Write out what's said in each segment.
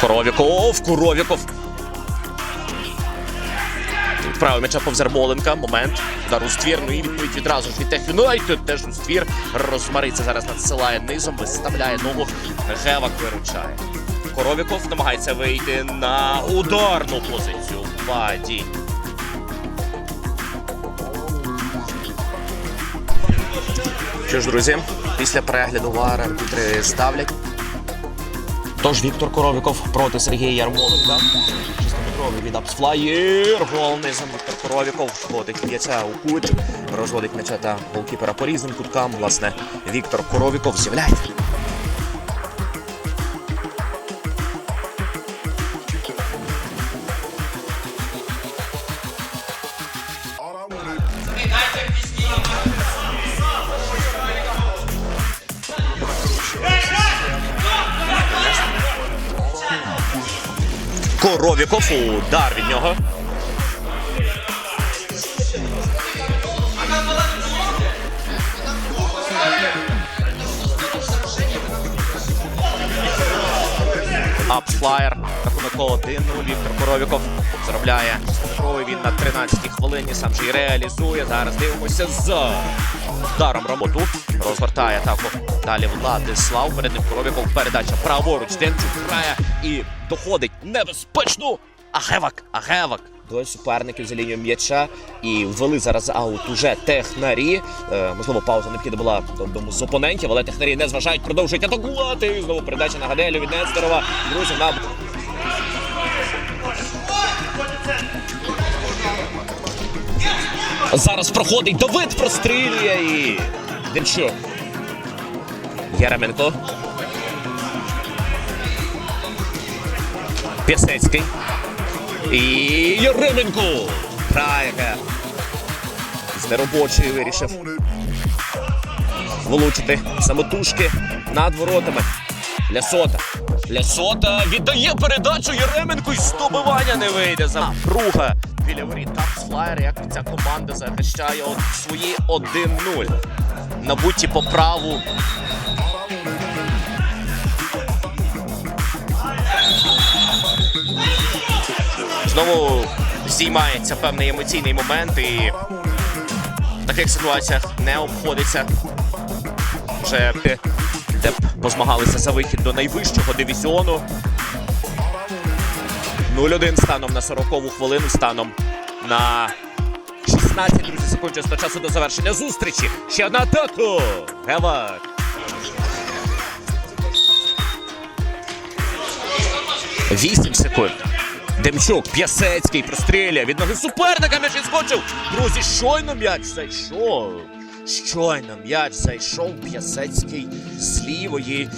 Коровіков, Коровіков. Відправив м'яча повз Ярмоленка. Момент. Удар у ствір. Ну і відповідь відразу ж від Тех Юнайтед. Теж у ствір. Розмариться зараз надсилає низом, виставляє ногу. Гевак виручає. Коровіков намагається вийти на ударну позицію. Падінь. Що ж, друзі, після перегляду вара арбітри ставлять. Тож Віктор Коровіков проти Сергія Ярмоленка. Шестиметровий від Апсфлаєр. Гол низом Віктор Коровіков входить м'яця у кут. Розводить м'яча та голкіпера по різним куткам. Власне, Віктор Коровіков з'являється. Коровіков. Удар від нього. Апфлаєр. Рахунок 1 Віктор Коровіков заробляє він на 13-й хвилині. Сам же і реалізує. Зараз дивимося за ударом роботу. Розгортає атаку. Далі Владислав. Перед ним Коровіков. Передача праворуч. Денчук грає і доходить небезпечно. Агевак, Агевак. Двоє суперників за лінією м'яча і ввели зараз аут уже технарі. Е, можливо, пауза необхідна була одному з опонентів, але технарі не зважають, продовжують атакувати. І Знову передача на Гаделю від Нестерова. Друзі, на Зараз проходить Давид, прострілює і. Денчук. Яременко. Пісецький. І Яременко. Грає. З неробочої вирішив влучити самотужки над воротами. Лясота. Лясота віддає передачу Єременку і з не вийде. За друга біля воріт Флаєр, як ця команда захищає от свої 1-0. Набуті по праву. Знову здіймається певний емоційний момент і в таких ситуаціях не обходиться вже де позмагалися за вихід до найвищого дивізіону. 0-1 станом на 40-ву хвилину, станом на 16 друзі, секунд до часу до завершення зустрічі. Ще одна атака. Гевак. Вісім секунд. Демчук, П'ясецький прострілює від ноги суперника м'яч відскочив. Друзі, щойно м'яч зайшов. Щойно м'яч зайшов П'ясецький з лівої.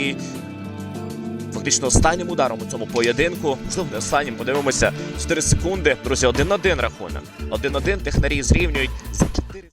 І фактично останнім ударом у цьому поєдинку. Можливо, не останнім подивимося 4 секунди. Друзі, 1-1 рахунок. 1-1 технарі зрівнюють.